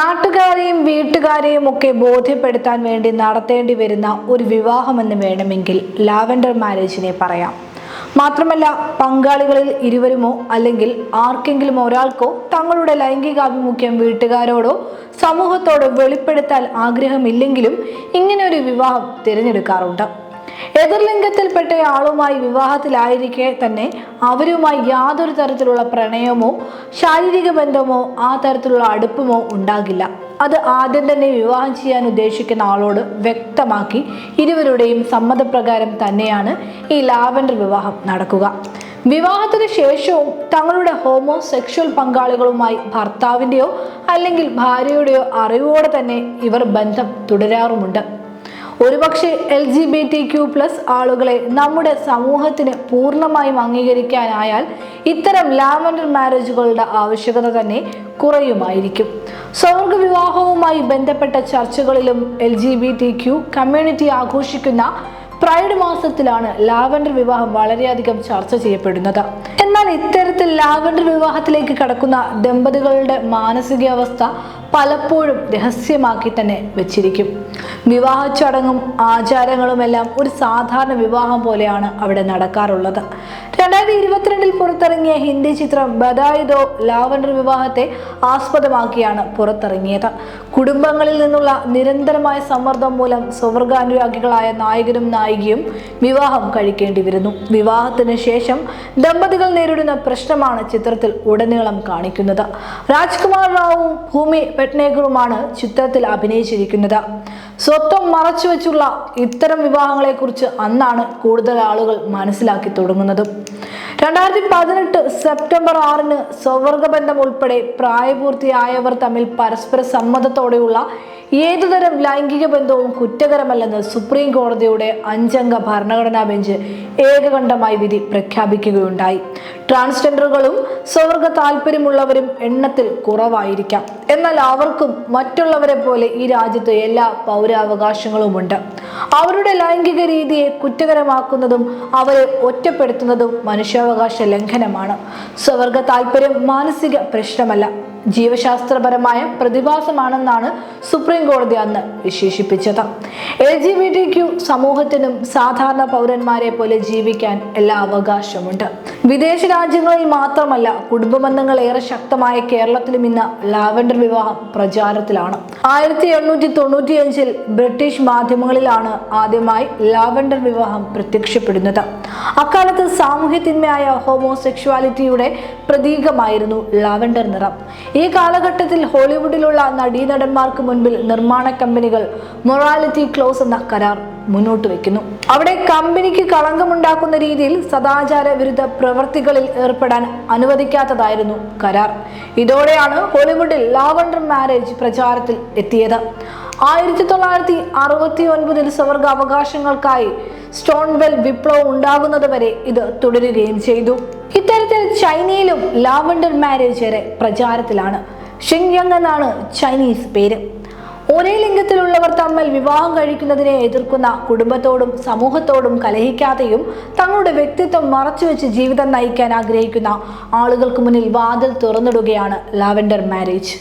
നാട്ടുകാരെയും വീട്ടുകാരെയും ഒക്കെ ബോധ്യപ്പെടുത്താൻ വേണ്ടി നടത്തേണ്ടി വരുന്ന ഒരു വിവാഹമെന്ന് വേണമെങ്കിൽ ലാവൻഡർ മാരേജിനെ പറയാം. മാത്രമല്ല പങ്കാളികളിൽ ഇരുവരുമോ അല്ലെങ്കിൽ ആർക്കെങ്കിലും ഒരാൾക്കോ തങ്ങളുടെ ലൈംഗികാഭിമുഖ്യം വീട്ടുകാരോടോ സമൂഹത്തോടോ വെളിപ്പെടുത്താൻ ആഗ്രഹമില്ലെങ്കിലും ഇങ്ങനെ ഒരു വിവാഹം തിരഞ്ഞെടുക്കാറുണ്ട്. എതിർലിംഗത്തിൽപ്പെട്ട ആളുമായി വിവാഹത്തിലായിരിക്കെ തന്നെ അവരുമായി യാതൊരു തരത്തിലുള്ള പ്രണയമോ ശാരീരിക ബന്ധമോ ആ തരത്തിലുള്ള അടുപ്പമോ ഉണ്ടാകില്ല. അത് ആദ്യം തന്നെ വിവാഹം ചെയ്യാൻ ഉദ്ദേശിക്കുന്ന ആളോട് വ്യക്തമാക്കി ഇരുവരുടെയും സമ്മതപ്രകാരം തന്നെയാണ് ഈ ലാവൻഡർ വിവാഹം നടക്കുക. വിവാഹത്തിന് ശേഷവും തങ്ങളുടെ ഹോമോ സെക്ഷൽ പങ്കാളികളുമായി ഭർത്താവിന്റെയോ അല്ലെങ്കിൽ ഭാര്യയുടെയോ അറിവോടെ തന്നെ ഇവർ ബന്ധം തുടരാറുമുണ്ട്. ഒരുപക്ഷെ L G B T Q plus ആളുകളെ നമ്മുടെ സമൂഹത്തിന് പൂർണമായും അംഗീകരിക്കാനായാൽ ഇത്തരം ലാവൻഡർ മാരേജുകളുടെ ആവശ്യകത തന്നെ കുറയുമായിരിക്കും. സ്വർഗ വിവാഹവുമായി ബന്ധപ്പെട്ട ചർച്ചകളിലും L G B T Q community ആഘോഷിക്കുന്ന പ്രൈഡ് മാസത്തിലാണ് ലാവൻഡർ വിവാഹം വളരെയധികം ചർച്ച ചെയ്യപ്പെടുന്നത്. എന്നാൽ ഇത്തരത്തിൽ ലാവൻഡർ വിവാഹത്തിലേക്ക് കടക്കുന്ന ദമ്പതികളുടെ മാനസികാവസ്ഥ പലപ്പോഴും രഹസ്യമാക്കി തന്നെ വെച്ചിരിക്കും. വിവാഹ ചടങ്ങും ആചാരങ്ങളുമെല്ലാം ഒരു സാധാരണ വിവാഹം പോലെയാണ് അവിടെ നടക്കാറുള്ളത്. രണ്ടായിരത്തി ഇരുപത്തിരണ്ടിൽ പുറത്തിറങ്ങിയ ഹിന്ദി ചിത്രം ബദായുദോ ലാവൻഡർ വിവാഹത്തെ ആസ്പദമാക്കിയാണ് പുറത്തിറങ്ങിയത്. കുടുംബങ്ങളിൽ നിന്നുള്ള നിരന്തരമായ സമ്മർദ്ദം മൂലം സ്വർഗാനുരാഗികളായ നായകനും നായികയും വിവാഹം കഴിക്കേണ്ടി വരുന്നു. വിവാഹത്തിന് ശേഷം ദമ്പതികൾ നേരിടുന്ന പ്രശ്നമാണ് ചിത്രത്തിൽ ഉടനീളം കാണിക്കുന്നത്. രാജ്കുമാർ റാവു ഭൂമി പെട്നേക്കറുമാണ് ചിത്രത്തിൽ അഭിനയിച്ചിരിക്കുന്നത്. സ്വത്വം മറച്ചുവെച്ചുള്ള ഇത്തരം വിവാഹങ്ങളെക്കുറിച്ച് അന്നാണ് കൂടുതൽ ആളുകൾ മനസ്സിലാക്കി തുടങ്ങുന്നതും. രണ്ടായിരത്തി പതിനെട്ട് സെപ്റ്റംബർ ആറിന് സൗവർഗബന്ധം ഉൾപ്പെടെ പ്രായപൂർത്തിയായവർ തമ്മിൽ പരസ്പര സമ്മതത്തോടെയുള്ള ഏതുതരം ലൈംഗിക ബന്ധവും കുറ്റകരമല്ലെന്ന് സുപ്രീം കോടതിയുടെ അഞ്ചംഗ ഭരണഘടനാ ബെഞ്ച് ഏകകണ്ഠമായി വിധി പ്രഖ്യാപിക്കുകയുണ്ടായി. ട്രാൻസ്ജെൻഡറുകളും സ്വർഗ താല്പര്യമുള്ളവരും എണ്ണത്തിൽ കുറവായിരിക്കാം. എന്നാൽ അവർക്കും മറ്റുള്ളവരെ പോലെ ഈ രാജ്യത്ത് എല്ലാ പൗരാവകാശങ്ങളുമുണ്ട്. അവരുടെ ലൈംഗിക രീതിയെ കുറ്റകരമാക്കുന്നതും അവരെ ഒറ്റപ്പെടുത്തുന്നതും മനുഷ്യാവകാശ ലംഘനമാണ്. സ്വവർഗ താല്പര്യം മാനസിക പ്രശ്നമല്ല. ജീവശാസ്ത്രപരമായ പ്രതിഭാസമാണെന്നാണ് സുപ്രീം കോടതി അന്ന് വിശേഷിപ്പിച്ചത്. L G B T Q സമൂഹത്തിനും സാധാരണ പൗരന്മാരെ പോലെ ജീവിക്കാൻ എല്ലാ അവകാശമുണ്ട്. വിദേശ രാജ്യങ്ങളിൽ മാത്രമല്ല കുടുംബ ബന്ധങ്ങൾ ഏറെ ശക്തമായ കേരളത്തിലും ഇന്ന് ലാവൻഡർ വിവാഹം പ്രചാരത്തിലാണ്. ആയിരത്തി എണ്ണൂറ്റി തൊണ്ണൂറ്റിയഞ്ചിൽ ബ്രിട്ടീഷ് മാധ്യമങ്ങളിലാണ് ആദ്യമായി ലാവൻഡർ വിവാഹം പ്രത്യക്ഷപ്പെടുന്നത്. അക്കാലത്ത് സാമൂഹ്യത്തിന്മയായ ഹോമോസെക്ഷുവാലിറ്റിയുടെ പ്രതീകമായിരുന്നു ലാവൻഡർ നിറം. ഈ കാലഘട്ടത്തിൽ ഹോളിവുഡിലുള്ള നടീനടന്മാർക്ക് മുൻപിൽ നിർമ്മാണ കമ്പനികൾ മൊറാലിറ്റി ക്ലോസ് എന്ന കരാർ മുന്നോട്ട് വെക്കുന്നു. അവിടെ കമ്പനിക്ക് കളങ്കമുണ്ടാക്കുന്ന രീതിയിൽ സദാചാര വിരുദ്ധ പ്രവൃത്തികളിൽ ഏർപ്പെടാൻ അനുവദിക്കാത്തതായിരുന്നു കരാർ. ഇതോടെയാണ് ഹോളിവുഡിൽ ലാവണ്ടർ മാരേജ് പ്രചാരത്തിൽ എത്തിയത്. ആയിരത്തി തൊള്ളായിരത്തി അറുപത്തി ഒൻപതിൽ സ്വർഗ അവകാശങ്ങൾക്കായി സ്റ്റോൺവെൽ വിപ്ലവം ഉണ്ടാകുന്നത് വരെ ഇത് തുടരുകയും ചെയ്തു. ഇത്തരത്തിൽ ചൈനയിലും ലാവണ്ടർ മാരേജ് വരെ പ്രചാരത്തിലാണ്. ഷിങ്യങ് എന്നാണ് ചൈനീസ് പേര്. ഒരേ ലിംഗത്തിലുള്ളവർ തമ്മിൽ വിവാഹം കഴിക്കുന്നതിനെ എതിർക്കുന്ന കുടുംബത്തോടും സമൂഹത്തോടും കലഹിക്കാതെയും തങ്ങളുടെ വ്യക്തിത്വം മറച്ചുവെച്ച് ജീവിതം നയിക്കാൻ ആഗ്രഹിക്കുന്ന ആളുകൾക്ക് മുന്നിൽ വാതിൽ തുറന്നിടുകയാണ് ലാവൻഡർ മാരേജ്.